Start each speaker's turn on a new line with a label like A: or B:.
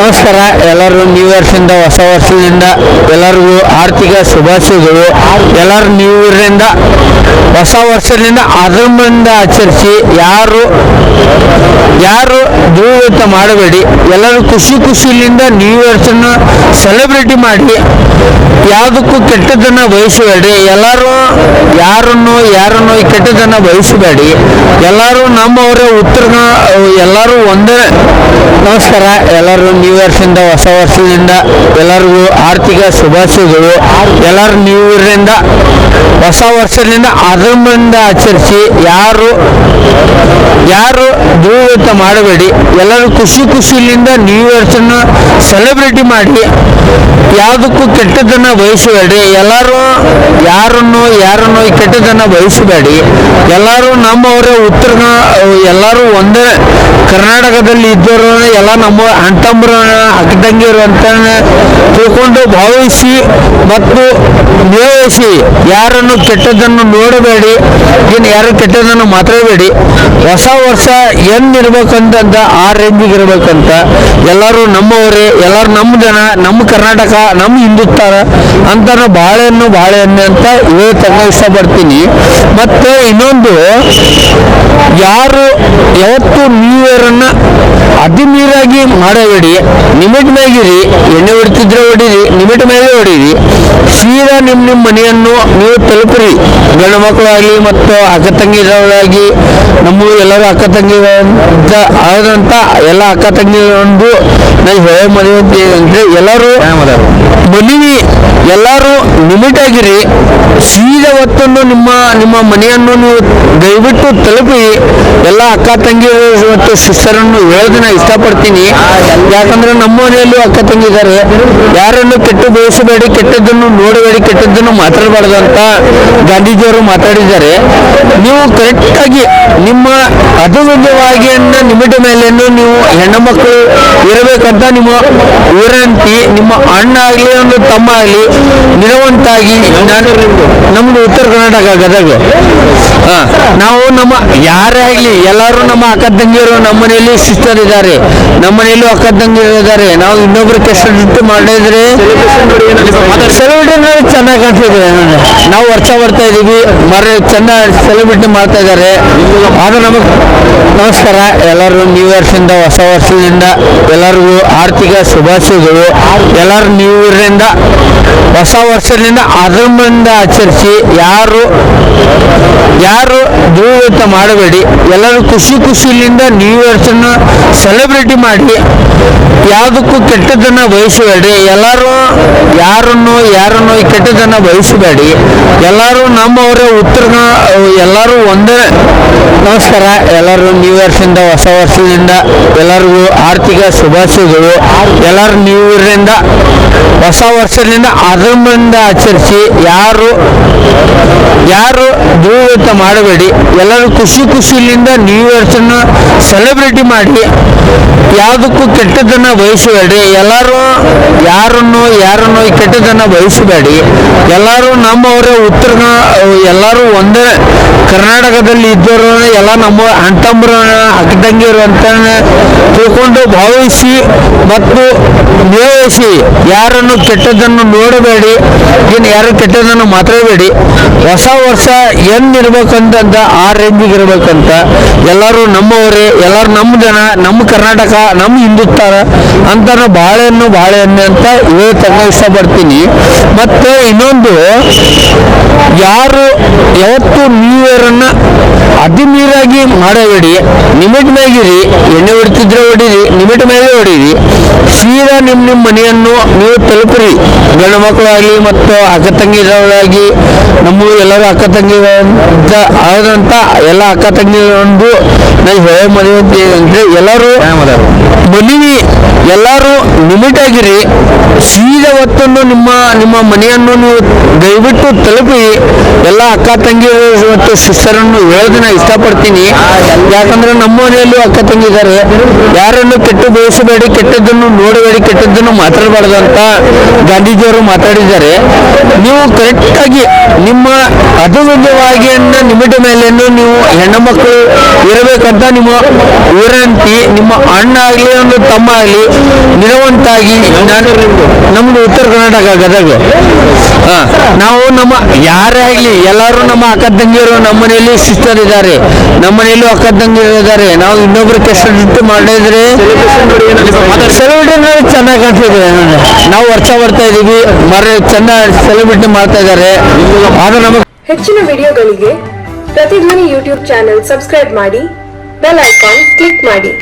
A: ನಮಸ್ಕಾರ ಎಲ್ಲರೂ ನ್ಯೂ ಇಯರ್ಸಿಂದ ಹೊಸ ವರ್ಷದಿಂದ ಎಲ್ಲರಿಗೂ ಆರ್ಥಿಕ ಶುಭಾಶಯಗಳು. ಎಲ್ಲರೂ ನ್ಯೂ ಇಯರ್ನಿಂದ ಹೊಸ ವರ್ಷದಿಂದ ಅದರಿಂದ ಆಚರಿಸಿ, ಯಾರು ಯಾರು ದುರ್ವೃತ್ತ ಮಾಡಬೇಡಿ. ಎಲ್ಲರೂ ಖುಷಿ ಖುಷಿಯಿಂದ ನ್ಯೂ ಇಯರ್ಸನ್ನು ಸೆಲೆಬ್ರಿಟಿ ಮಾಡಿ, ಯಾವುದಕ್ಕೂ ಕೆಟ್ಟದನ್ನು ಬಯಸಬೇಡಿ. ಎಲ್ಲರೂ ಯಾರನ್ನು ಯಾರನ್ನು ಕೆಟ್ಟದನ್ನು ಬಯಸಬೇಡಿ. ಎಲ್ಲರೂ ನಮ್ಮವರ ಉತ್ತರ ಎಲ್ಲರೂ ಒಂದೇ. ನಮಸ್ಕಾರ ಎಲ್ಲರೂ ನ್ಯೂ ಇಯರ್ಸಿಂದ ಹೊಸ ವರ್ಷದಿಂದ ಎಲ್ಲರಿಗೂ ಆರ್ಥಿಕ ಶುಭಾಶಯಗಳು. ಎಲ್ಲರೂ ನ್ಯೂ ಇಯರ್ನಿಂದ ಹೊಸ ವರ್ಷದಿಂದ ಅದರಿಂದ ಆಚರಿಸಿ, ಯಾರು ಯಾರು ದುರ್ವೃತ್ತ ಮಾಡಬೇಡಿ. ಎಲ್ಲರೂ ಖುಷಿ ಖುಷಿಯಿಂದ ನ್ಯೂ ಇಯರ್ಸನ್ನು ಸೆಲೆಬ್ರಿಟಿ ಮಾಡಿ, ಯಾವುದಕ್ಕೂ ಕೆಟ್ಟದನ್ನು ಬಯಸಬೇಡಿ. ಎಲ್ಲರೂ ಯಾರನ್ನು ಯಾರನ್ನು ಕೆಟ್ಟದನ್ನು ಬಯಸಬೇಡಿ. ಎಲ್ಲರೂ ನಮ್ಮವರೇ ಉತ್ತರ ಎಲ್ಲರೂ ಒಂದೇ ಕರ್ನಾಟಕದಲ್ಲಿ ಇದ್ದವರು ಎಲ್ಲ ನಮ್ಮ ಅಣ್ತಂಬರು ಅಕ್ಕದಂಗಿರು ಅಂತ ತಿಳ್ಕೊಂಡು ಭಾವಿಸಿ ಮತ್ತು ನಿರ್ವಹಿಸಿ ಯಾರನ್ನು ಕೆಟ್ಟದನ್ನು ನೋಡಬೇಡಿ, ಇನ್ನು ಯಾರು ಕೆಟ್ಟದನ್ನು ಮಾತಾಡಬೇಡಿ ಹೊಸ ವರ್ಷ ಎಂದಿರ್ಬೇಕಂತಂದ ಆ ರೇಂಜಿಗೆ ಇರ್ಬೇಕಂತ ಎಲ್ಲರೂ ನಮ್ಮವರೇ, ಎಲ್ಲರೂ ನಮ್ಮ ಜನ, ನಮ್ಮ ಕರ್ನಾಟಕ, ನಮ್ಮ ಹಿಂದುತ್ವ ಅಂತ ಬಾಳೆಹಣ್ಣು ಬಾಳೆಹಣ್ಣು ಅಂತ ಹೇಳ್ತಕ್ಕ ಇಷ್ಟಪಡ್ತೀನಿ. ಮತ್ತೆ ಇನ್ನೊಂದು, ಯಾರು ಯಾವತ್ತು ನ್ಯೂ ಇಯರನ್ನು ನೀರಾಗಿ ಮಾಡಬೇಡಿ ಲಿಮಿಟ್ ಮ್ಯಾಗಿರಿ ಎಣ್ಣೆ ಹೊಡಿತಿದ್ರೆ ಹೊಡೀರಿ ಲಿಮಿಟ್ ಮ್ಯಾಗೆ ಹೊಡೀರಿ. ಸೀದಾ ನಿಮ್ಮ ನಿಮ್ಮ ಮನೆಯನ್ನು ನೀವು ತಲುಪಿರಿ. ಗಂಡು ಮಕ್ಕಳಾಗಲಿ ಮತ್ತು ಅಕ್ಕ ತಂಗಿಗಳಾಗಿ ನಮ್ಮ ಎಲ್ಲರೂ ಅಕ್ಕ ತಂಗಿ ಆದಂತ ಎಲ್ಲ ಅಕ್ಕ ತಂಗಿಗಳೊಂದು ನಾವು ಹೇಳ ಮದುವೆ ಅಂದ್ರೆ ಎಲ್ಲರೂ ಮದುವೆ ಎಲ್ಲರೂ ಲಿಮಿಟ್ ಆಗಿರಿ ಸೀದಾ ಹೊತ್ತನ್ನು ನಿಮ್ಮ ನಿಮ್ಮ ಮನೆಯನ್ನು ನೀವು ದಯವಿಟ್ಟು ತಲುಪಿ, ಎಲ್ಲ ಅಕ್ಕ ತಂಗಿ ಮತ್ತು ಸಿಸ್ಟರನ್ನು ಹೇಳೋದನ್ನ ಇಷ್ಟಪಡ್ತೀನಿ. ಯಾಕಂದ್ರೆ ನಮ್ಮ ಮನೆಯಲ್ಲೂ ಅಕ್ಕ ತಂಗಿ ಇದ್ದಾರೆ. ಯಾರನ್ನು ಕೆಟ್ಟು ಬಯಸಬೇಡಿ, ಕೆಟ್ಟದ್ದನ್ನು ನೋಡಬೇಡಿ, ಕೆಟ್ಟದ್ದನ್ನು ಮಾತಾಡಬಾರ್ದು ಅಂತ ಗಾಂಧೀಜಿಯವರು ಮಾತಾಡಿದ್ದಾರೆ. ನೀವು ಕರೆಕ್ಟಾಗಿ ನಿಮ್ಮ ಅದುವಾಗಿ ನಿಮಿಟ ಮೇಲೆಯನ್ನು ನೀವು ಹೆಣ್ಣು ಮಕ್ಕಳು ಇರಬೇಕಂತ ನಿಮ್ಮ ವಿನಂತಿ ನಿಮ್ಮ ಅಣ್ಣ ಆಗಲಿ ಒಂದು ತಮ್ಮ ಆಗಲಿ ನಿರವಂತಾಗಿ ನಾನು ನಮ್ದು ಉತ್ತರ ಕರ್ನಾಟಕ ಗದಗ. ಹಾ ನಾವು ನಮ್ಮ ಯಾರೇ ಆಗಲಿ ಎಲ್ಲರೂ ನಮ್ಮ ಅಕ್ಕ ತಂಗಿಯರು ನಮ್ಮ ಮನೆಯಲ್ಲಿ ಸಿಸ್ಟರ್ ಇದ್ದಾರೆ. ನಮ್ಮ ಮನೆಯಲ್ಲೂ ಅಕ್ಕ ತಂಗಿಯರು ಇದ್ದಾರೆ. ನಾವು ಇನ್ನೊಬ್ರು ಕೆಸರು ಮಾಡಿದ್ರೆ ಸೆಲೆಬ್ರಿಟಿ ಚೆನ್ನಾಗಿ ಕಾಣ್ತಿದೆ. ನಾವು ವರ್ಷ ಬರ್ತಾ ಇದ್ದೀವಿ ಮರ ಚೆನ್ನ ಸೆಲೆಬ್ರಿಟಿ ಮಾಡ್ತಾ ಇದ್ದಾರೆ. ಆದ್ರೆ ನಮಗೆ ನಮಸ್ಕಾರ. ಎಲ್ಲರೂ ನ್ಯೂ ಇಯರ್ಸಿಂದ ಹೊಸ ವರ್ಷದಿಂದ, ಎಲ್ಲರಿಗೂ ಆರ್ಥಿಕ ಶುಭಾಶಯಗಳು. ಎಲ್ಲರೂ ನ್ಯೂ ಇಯರ್ನಿಂದ ಹೊಸ ವರ್ಷದಿಂದ ಅದರಿಂದ ಆಚರಿಸಿ, ಯಾರು ಯಾರು ದುರ್ವೃತ್ತ ಮಾಡಬೇಡಿ. ಎಲ್ಲರೂ ಖುಷಿ ಖುಷಿಯಿಂದ ನ್ಯೂ ಇಯರ್ಸನ್ನು ಸೆಲೆಬ್ರಿಟಿ ಮಾಡಿ, ಯಾವುದಕ್ಕೂ ಕೆಟ್ಟದನ್ನು ಬಯಸಬೇಡಿ. ಎಲ್ಲರೂ ಯಾರನ್ನು ಯಾರನ್ನು ಕೆಟ್ಟದನ್ನು ಬಯಸಬೇಡಿ. ಎಲ್ಲರೂ ನಮ್ಮವರೇ ಉತ್ತರ ಎಲ್ಲರೂ ಒಂದೇ. ನಮಸ್ಕಾರ, ಎಲ್ಲರೂ ನ್ಯೂ ಇಯರ್ಸಿಂದ ಹೊಸ ವರ್ಷದಿಂದ, ಎಲ್ಲರಿಗೂ ಆರ್ಥಿಕ ಶುಭಾಶಯಗಳು. ಎಲ್ಲರೂ ನ್ಯೂ ಇಯರ್ನಿಂದ ಹೊಸ ವರ್ಷದಿಂದ ಅದರಿಂದ ಆಚರಿಸಿ, ಯಾರು ಯಾರು ದುರ್ವೃತ್ತ ಮಾಡಬೇಡಿ, ಎಲ್ಲರೂ ಖುಷಿ ಖುಷಿಯಿಂದ ನ್ಯೂ ಇಯರ್ಸನ್ನು ಸೆಲೆಬ್ರೇಟಿ ಮಾಡಿ ಯಾವುದಕ್ಕೂ ಕೆಟ್ಟದನ್ನ ಬಯಸಬೇಡಿ ಎಲ್ಲರೂ ಯಾರನ್ನು ಯಾರನ್ನು ಕೆಟ್ಟದನ್ನ ಬಯಸಬೇಡಿ. ಎಲ್ಲರೂ ನಮ್ಮವರೇ ಉತ್ತರ ಎಲ್ಲರೂ ಒಂದೇ ಕರ್ನಾಟಕದಲ್ಲಿ ಇದ್ದವರು ಎಲ್ಲ ನಮ್ಮ ಅಣ್ತಂಬರು ಅಕ್ಕದಂಗಿರು ಅಂತ ತಿಳ್ಕೊಂಡು ಭಾವಿಸಿ ಮತ್ತು ನಿರ್ವಹಿಸಿ ಯಾರನ್ನು ಕೆಟ್ಟದನ್ನು ನೋಡಬೇಡಿ, ಇನ್ನು ಯಾರು ಕೆಟ್ಟದನ್ನು ಮಾತಾಡಬೇಡಿ ಹೊಸ ವರ್ಷ ಎಂದಿರ್ಬೇಕಂತಂದ ಆ ರೇಂಜಿಗೆ ಇರ್ಬೇಕಂತ ಎಲ್ಲರೂ ನಮ್ಮವರೇ, ಎಲ್ಲರೂ ನಮ್ಮ ಜನ, ನಮ್ಮ ಕರ್ನಾಟಕ, ನಮ್ಮ ಹಿಂದುತ್ವ ಅಂತ ಬಾಳೆಹಣ್ಣು ಬಾಳೆಹಣ್ಣು ಅಂತ ಹೇಳ್ತಕ್ಕ ಇಷ್ಟಪಡ್ತೀನಿ. ಮತ್ತೆ ಇನ್ನೊಂದು, ಯಾರು ಯಾವತ್ತು ನ್ಯೂ ಇಯರನ್ನು ಅತಿಮೀರಾಗಿ ಮಾಡಬೇಡಿ ಲಿಮಿಟ್ ಮ್ಯಾಗಿರಿ ಎಣ್ಣೆ ಹೊಡಿತಿದ್ರೆ ಹೊಡೀರಿ ಲಿಮಿಟ್ ಮ್ಯಾಗೆ ಹೊಡೀರಿ. ಸೀದಾ ನಿಮ್ಮ ನಿಮ್ಮ ಮನೆಯನ್ನು ನೀವು ತಲುಪಿರಿ. ಗಂಡು ಮಕ್ಕಳಾಗಲಿ ಮತ್ತು ಅಕ್ಕ ತಂಗಿಗಳಾಗಿ ನಮ್ಮ ಎಲ್ಲರೂ ಅಕ್ಕ ತಂಗಿ ಆದಂತ ಎಲ್ಲ ಅಕ್ಕ ತಂಗಿಗಳೊಂದು ನಾವು ಹೇಳ ಅಂತ ಎಲ್ಲರೂ ಮದುವೆ ಎಲ್ಲರೂ ಲಿಮಿಟ್ ಆಗಿರಿ ಸೀದಾ ಹೊತ್ತನ್ನು ನಿಮ್ಮ ನಿಮ್ಮ ಮನೆಯನ್ನು ನೀವು ದಯವಿಟ್ಟು ತಲುಪಿ, ಎಲ್ಲ ಅಕ್ಕ ತಂಗಿ ಮತ್ತು ಸಿಸ್ಟರನ್ನು ಹೇಳೋದನ್ನ ಇಷ್ಟಪಡ್ತೀನಿ. ಯಾಕಂದ್ರೆ ನಮ್ಮ ಮನೆಯಲ್ಲೂ ಅಕ್ಕ ತಂಗಿ ಇದ್ದಾರೆ. ಯಾರನ್ನು ಕೆಟ್ಟು ಬಯಸಬೇಡಿ, ಕೆಟ್ಟದ್ದನ್ನು ನೋಡಬೇಡಿ, ಕೆಟ್ಟದ್ದನ್ನು ಮಾತಾಡಬಾರ್ದು ಅಂತ ಗಾಂಧೀಜಿಯವರು ಮಾತಾಡಿದ್ದಾರೆ. ನೀವು ಕರೆಕ್ಟಾಗಿ ನಿಮ್ಮ ಅದುವಿದ್ಯವಾಗಿ ನಿಮಿಟ ಮೇಲೆಯನ್ನು ನೀವು ಹೆಣ್ಣು ಮಕ್ಕಳು ಇರಬೇಕಂತ ನಿಮ್ಮ ವಿನಂತಿ ನಿಮ್ಮ ಅಣ್ಣ ಆಗಲಿ ಒಂದು ತಮ್ಮ ಆಗಲಿ ನಿರವಂತಾಗಿ ನಾನು ನಮ್ದು ಉತ್ತರ ಕರ್ನಾಟಕ ಗದಗ. ನಾವು ನಮ್ಮ ಯಾರೇ ಆಗಲಿ ಎಲ್ಲರೂ ನಮ್ಮ ಅಕ್ಕ ತಂಗಿಯರು ನಮ್ಮ ಮನೆಯಲ್ಲಿ ಸಿಸ್ಟರ್ ಇದ್ದಾರೆ. ನಮ್ಮ ಮನೆಯಲ್ಲೂ ಅಕ್ಕ ತಂಗಿಯರು ಇದ್ದಾರೆ. ನಾವು ಇನ್ನೊಬ್ರು ಕೆಸರಿಟ್ಟು ಮಾಡಿದ್ರೆ ಸೆಲೆಬ್ರಿಟಿ ಚೆನ್ನಾಗಿ ಕಾಣ್ತಿದೆ. ನಾವು ವರ್ಷ ಬರ್ತಾ ಇದೀವಿ. ಮರ ಚೆನ್ನಾಗಿ ಸೆಲೆಬ್ರಿಟಿ ಮಾಡ್ತಾ ಇದ್ದಾರೆ. ಅದು ನಮಗೆ
B: ಹೆಚ್ಚಿನ ವಿಡಿಯೋಗಳಿಗೆ ಪ್ರತಿಧ್ವನಿ ಯೂಟ್ಯೂಬ್ ಚಾನೆಲ್ ಸಬ್ಸ್ಕ್ರೈಬ್ ಮಾಡಿ ಬೆಲ್ ಐಕಾನ್ ಕ್ಲಿಕ್ ಮಾಡಿ.